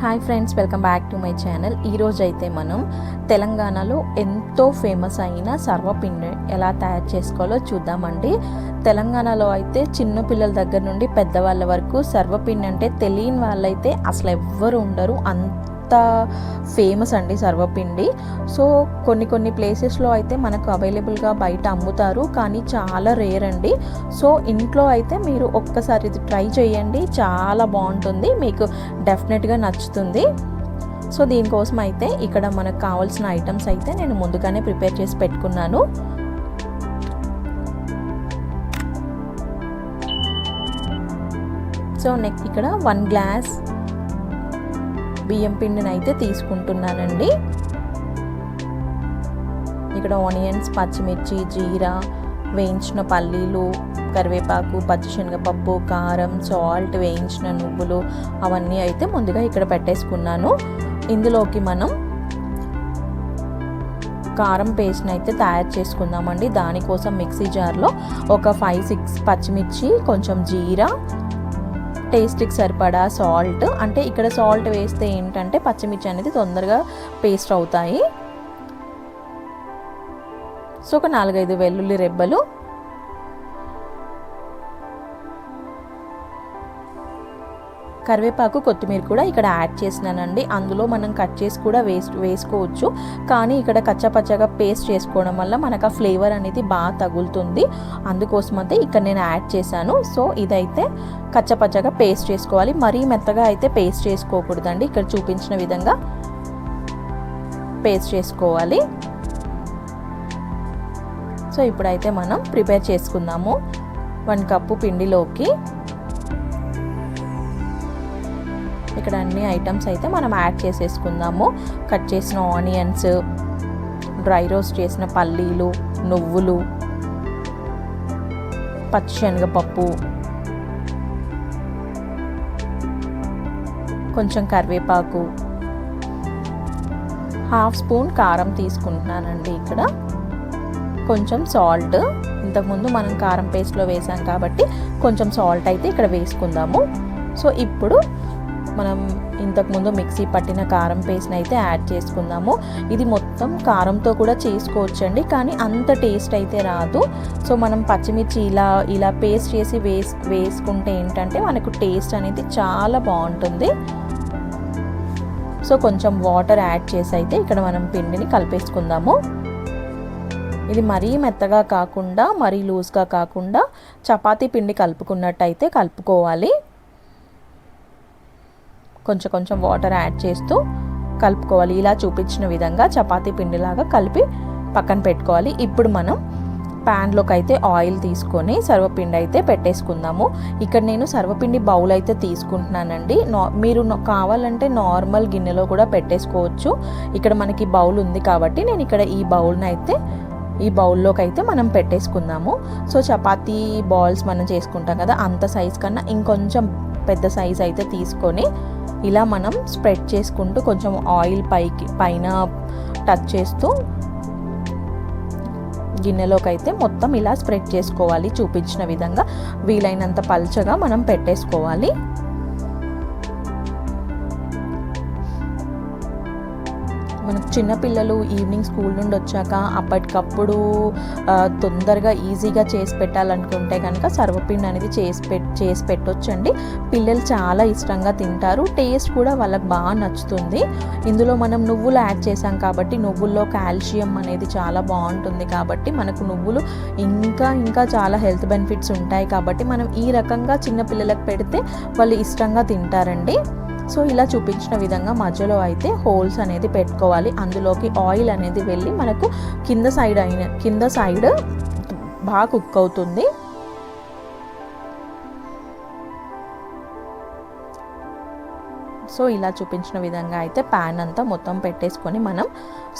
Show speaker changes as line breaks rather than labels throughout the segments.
Hi friends welcome back to my channel. ఈరోజు అయితే మనం తెలంగాణలో ఎంతో ఫేమస్ అయిన సర్వపిండి ఎలా తయారు చేసుకోవాలో చూద్దామండి. తెలంగాణలో అయితే చిన్న పిల్లల దగ్గర నుండి పెద్దవాళ్ళ వరకు సర్వపిండి అంటే తెలియని వాళ్ళైతే అసలు ఎవ్వరు ఉండరు. అంత ఫేమస్ అండి సర్వపిండి. సో కొన్ని కొన్ని ప్లేసెస్లో అయితే మనకు అవైలబుల్గా బయట అమ్ముతారు. కానీ చాలా రేర్ అండి. సో ఇంట్లో అయితే మీరు ఒక్కసారి ఇది ట్రై చేయండి. చాలా బాగుంటుంది. మీకు డెఫినెట్గా నచ్చుతుంది. సో దీనికోసం అయితే ఇక్కడ మనకు కావాల్సిన ఐటమ్స్ అయితే నేను ముందుగానే ప్రిపేర్ చేసి పెట్టుకున్నాను. సో నెక్స్ట్ ఇక్కడ వన్ గ్లాస్ బియ్యం పిండిని అయితే తీసుకుంటున్నానండి ఇక్కడ ఆనియన్స్ పచ్చిమిర్చి జీరా వేయించిన పల్లీలు కరివేపాకు పచ్చిశనగపప్పు కారం సాల్ట్ వేయించిన నువ్వులు అవన్నీ అయితే ముందుగా ఇక్కడ పెట్టేసుకున్నాను. ఇందులోకి మనం కారం పేస్ట్ని అయితే తయారు చేసుకుందామండి. దానికోసం మిక్సీ జార్లో ఒక ఫైవ్ సిక్స్ పచ్చిమిర్చి కొంచెం జీరా టేస్ట్కి సరిపడా సాల్ట్. అంటే ఇక్కడ సాల్ట్ వేస్తే ఏంటంటే పచ్చిమిర్చి అనేది తొందరగా పేస్ట్ అవుతాయి. సో ఒక నాలుగైదు వెల్లుల్లి రెబ్బలు కరివేపాకు కొత్తిమీర కూడా ఇక్కడ యాడ్ చేసినానండి. అందులో మనం కట్ చేసి కూడా వేస్ వేసుకోవచ్చు. కానీ ఇక్కడ కచ్చపచ్చగా పేస్ట్ చేసుకోవడం వల్ల మనకు ఆ ఫ్లేవర్ అనేది బాగా తగులుతుంది. అందుకోసం అయితే ఇక్కడ నేను యాడ్ చేశాను. సో ఇదైతే కచ్చపచ్చగా పేస్ట్ చేసుకోవాలి. మరీ మెత్తగా అయితే పేస్ట్ చేసుకోకూడదండి. ఇక్కడ చూపించిన విధంగా పేస్ట్ చేసుకోవాలి. సో ఇప్పుడైతే మనం ప్రిపేర్ చేసుకుందాము. వన్ కప్పు పిండిలోకి ఇక్కడ అన్ని ఐటమ్స్ అయితే మనం యాడ్ చేసేసుకుందాము. కట్ చేసిన ఆనియన్స్ డ్రై రోస్ట్ చేసిన పల్లీలు నువ్వులు పచ్చిశనగపప్పు కొంచెం కరివేపాకు హాఫ్ స్పూన్ కారం తీసుకుంటున్నానండి ఇక్కడ. కొంచెం సాల్ట్ ఇంతకుముందు మనం కారం పేస్ట్లో వేసాం కాబట్టి కొంచెం సాల్ట్ అయితే ఇక్కడ వేసుకుందాము. సో ఇప్పుడు మనం ఇంతకుముందు మిక్సీ పట్టిన కారం పేస్ట్ని అయితే యాడ్ చేసుకుందాము. ఇది మొత్తం కారంతో కూడా చేసుకోవచ్చండి కానీ అంత టేస్ట్ అయితే రాదు. సో మనం పచ్చిమిర్చి ఇలా ఇలా పేస్ట్ చేసి వేస్ వేసుకుంటే ఏంటంటే మనకు టేస్ట్ అనేది చాలా బాగుంటుంది. సో కొంచెం వాటర్ యాడ్ చేసి అయితే ఇక్కడ మనం పిండిని కలిపేసుకుందాము. ఇది మరీ మెత్తగా కాకుండా మరీ లూజ్గా కాకుండా చపాతీ పిండి కలుపుకున్నట్టయితే కలుపుకోవాలి. కొంచెం కొంచెం వాటర్ యాడ్ చేస్తూ కలుపుకోవాలి. ఇలా చూపించిన విధంగా చపాతీ పిండిలాగా కలిపి పక్కన పెట్టుకోవాలి. ఇప్పుడు మనం ప్యాన్లోకి అయితే ఆయిల్ తీసుకొని సర్వపిండి అయితే పెట్టేసుకుందాము. ఇక్కడ నేను సర్వపిండి బౌల్ అయితే తీసుకుంటున్నానండి. నా మీరు కావాలంటే నార్మల్ గిన్నెలో కూడా పెట్టేసుకోవచ్చు. ఇక్కడ మనకి బౌల్ ఉంది కాబట్టి నేను ఇక్కడ ఈ బౌల్ని అయితే ఈ బౌల్లోకి అయితే మనం పెట్టేసుకుందాము. సో చపాతీ బాల్స్ మనం చేసుకుంటాం కదా అంత సైజ్ కన్నా ఇంకొంచెం పెద్ద సైజ్ అయితే తీసుకొని ఇలా మనం స్ప్రెడ్ చేసుకుంటూ కొంచెం ఆయిల్ పైకి పైన టచ్ చేస్తూ గిన్నెలోకి అయితే మొత్తం ఇలా స్ప్రెడ్ చేసుకోవాలి చూపించిన విధంగా. వీలైనంత పల్చగా మనం పెట్టేసుకోవాలి. మనకు చిన్నపిల్లలు ఈవినింగ్ స్కూల్ నుండి వచ్చాక అప్పటికప్పుడు తొందరగా ఈజీగా చేసి పెట్టాలనుకుంటే కనుక సర్వపిండి అనేది చేసి పెట్ చేసి పెట్టొచ్చండి. పిల్లలు చాలా ఇష్టంగా తింటారు. టేస్ట్ కూడా వాళ్ళకి బాగా నచ్చుతుంది. ఇందులో మనం నువ్వులు యాడ్ చేసాం కాబట్టి నువ్వుల్లో కాల్షియం అనేది చాలా బాగుంటుంది కాబట్టి మనకు నువ్వులు ఇంకా ఇంకా చాలా హెల్త్ బెనిఫిట్స్ ఉంటాయి కాబట్టి మనం ఈ రకంగా చిన్నపిల్లలకు పెడితే వాళ్ళు ఇష్టంగా తింటారండి. సో ఇలా చూపించిన విధంగా మధ్యలో అయితే హోల్స్ అనేది పెట్టుకోవాలి. అందులోకి ఆయిల్ అనేది వెళ్ళి మనకు కింద సైడ్ అయిన కింద సైడ్ బాగా కుక్ అవుతుంది. సో ఇలా చూపించిన విధంగా అయితే ప్యాన్ అంతా మొత్తం పెట్టేసుకొని మనం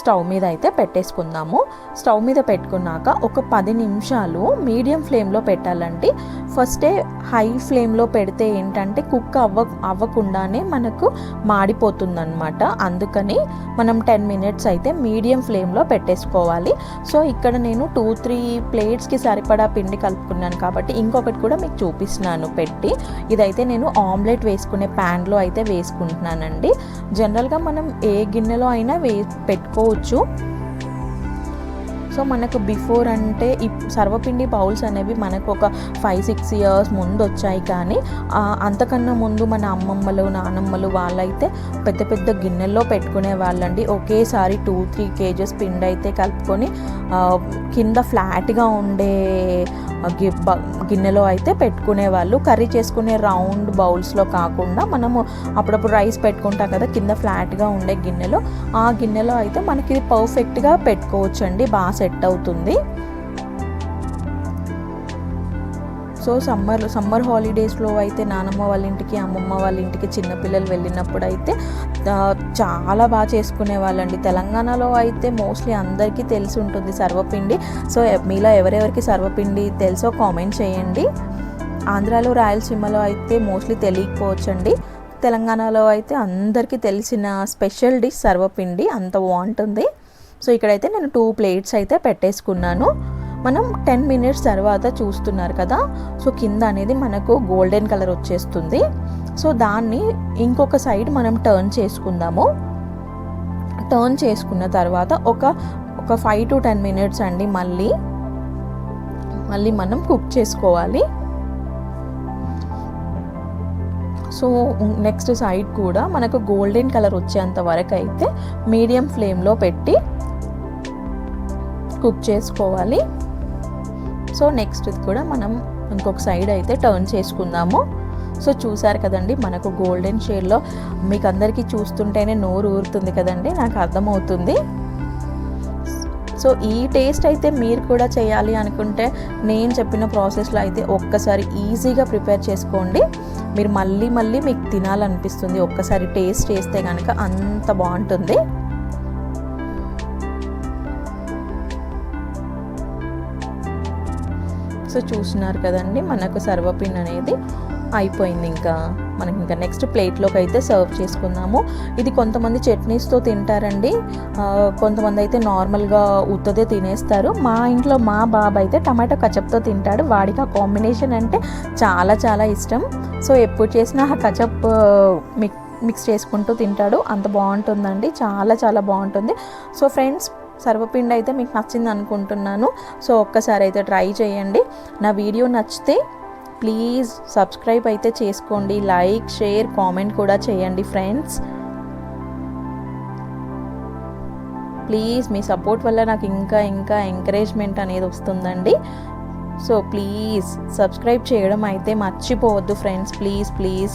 స్టవ్ మీద అయితే పెట్టేసుకుందాము. స్టవ్ మీద పెట్టుకున్నాక ఒక పది నిమిషాలు మీడియం ఫ్లేమ్లో పెట్టాలండి. ఫస్టే హై ఫ్లేమ్లో పెడితే ఏంటంటే కుక్ అవ్వ అవ్వకుండానే మనకు మాడిపోతుందన్నమాట. అందుకని మనం టెన్ మినిట్స్ అయితే మీడియం ఫ్లేమ్లో పెట్టేసుకోవాలి. సో ఇక్కడ నేను టూ త్రీ ప్లేట్స్కి సరిపడా పిండి కలుపుకున్నాను కాబట్టి ఇంకొకటి కూడా మీకు చూపిస్తున్నాను పెట్టి. ఇదైతే నేను ఆమ్లెట్ వేసుకునే ప్యాన్లో అయితే వేసుకుంటున్నానండి. జనరల్గా మనం ఏ గిన్నెలో అయినా వే పెట్టుకో పెట్టుకోవచ్చు సో మనకు బిఫోర్ అంటే ఈ సర్వపిండి బౌల్స్ అనేవి మనకు ఒక ఫైవ్ సిక్స్ ఇయర్స్ ముందు వచ్చాయి కానీ అంతకన్నా ముందు మన అమ్మమ్మలు నానమ్మలు వాళ్ళైతే పెద్ద పెద్ద గిన్నెల్లో పెట్టుకునే వాళ్ళండి. ఒకేసారి టూ త్రీ కేజెస్ పిండి అయితే కలుపుకొని కింద ఫ్లాట్గా ఉండే గిన్నెలో అయితే పెట్టుకునే వాళ్ళు కర్రీ చేసుకునే రౌండ్ బౌల్స్లో కాకుండా మనము అప్పుడప్పుడు రైస్ పెట్టుకుంటాం కదా కింద ఫ్లాట్గా ఉండే గిన్నెలో ఆ గిన్నెలో అయితే మనకి పర్ఫెక్ట్గా పెట్టుకోవచ్చండి బాగా సెట్ అవుతుంది. సో సమ్మర్ సమ్మర్ హాలిడేస్లో అయితే నానమ్మ వాళ్ళ ఇంటికి అమ్మమ్మ వాళ్ళ ఇంటికి చిన్నపిల్లలు వెళ్ళినప్పుడు అయితే చాలా బాగా చేసుకునే వాళ్ళండి తెలంగాణలో అయితే మోస్ట్లీ అందరికీ తెలిసి ఉంటుంది సర్వపిండి. సో మీలో ఎవరెవరికి సర్వపిండి తెలుసో కామెంట్ చేయండి. ఆంధ్రాలో రాయలసీమలో అయితే మోస్ట్లీ తెలియకపోవచ్చండి. తెలంగాణలో అయితే అందరికీ తెలిసిన స్పెషల్ డిష్ సర్వపిండి. అంత బాగుంటుంది. సో ఇక్కడైతే నేను టూ ప్లేట్స్ అయితే పెట్టేసుకున్నాను. మనం టెన్ మినిట్స్ తర్వాత చూస్తున్నారు కదా. సో కింద అనేది మనకు గోల్డెన్ కలర్ వచ్చేస్తుంది. సో దాన్ని ఇంకొక సైడ్ మనం టర్న్ చేసుకుందాము. టర్న్ చేసుకున్న తర్వాత ఒక ఒక ఫైవ్ టు టెన్ మినిట్స్ అండి మళ్ళీ. మళ్ళీ మనం కుక్ చేసుకోవాలి. సో నెక్స్ట్ సైడ్ కూడా మనకు గోల్డెన్ కలర్ వచ్చేంత వరకు అయితే మీడియం ఫ్లేమ్లో పెట్టి కుక్ చేసుకోవాలి. సో నెక్స్ట్ కూడా మనం ఇంకొక సైడ్ అయితే టర్న్ చేసుకుందాము. సో చూసారు కదండి మనకు గోల్డెన్ షేడ్లో మీకు అందరికీ చూస్తుంటేనే నోరు ఊరుతుంది కదండి నాకు అర్థమవుతుంది. సో ఈ టేస్ట్ అయితే మీరు కూడా చేయాలి అనుకుంటే నేను చెప్పిన ప్రాసెస్లో అయితే ఒక్కసారి ఈజీగా ప్రిపేర్ చేసుకోండి. మీరు మళ్ళీ మళ్ళీ మీకు తినాలనిపిస్తుంది ఒక్కసారి టేస్ట్ చేస్తే కనుక అంత బాగుంటుంది. సో చూస్తున్నారు కదండి మనకు సర్వపిన్ అనేది అయిపోయింది. ఇంకా మనకి ఇంకా నెక్స్ట్ ప్లేట్లోకి అయితే సర్వ్ చేసుకుందాము. ఇది కొంతమంది చట్నీస్తో తింటారండి. కొంతమంది అయితే నార్మల్గా ఉత్తదే తినేస్తారు. మా ఇంట్లో మా బాబు అయితే టమాటో కచప్తో తింటాడు. వాడికి ఆ కాంబినేషన్ అంటే చాలా చాలా ఇష్టం. సో ఎప్పుడు చేసినా ఆ కచప్ మిక్ మిక్స్ చేసుకుంటూ తింటాడు. అంత బాగుంటుందండి. చాలా చాలా బాగుంటుంది. సో ఫ్రెండ్స్ సర్వపిండి అయితే మీకు నచ్చింది అనుకుంటున్నాను. సో ఒక్కసారి అయితే ట్రై చేయండి. నా వీడియో నచ్చితే ప్లీజ్ సబ్స్క్రైబ్ అయితే చేసుకోండి. లైక్ షేర్ కామెంట్ కూడా చేయండి ఫ్రెండ్స్. ప్లీజ్ మీ సపోర్ట్ వల్ల నాకు ఇంకా ఇంకా ఎంకరేజ్మెంట్ అనేది వస్తుందండి. సో ప్లీజ్ సబ్స్క్రైబ్ చేయడం అయితే మర్చిపోవద్దు friends. Please please.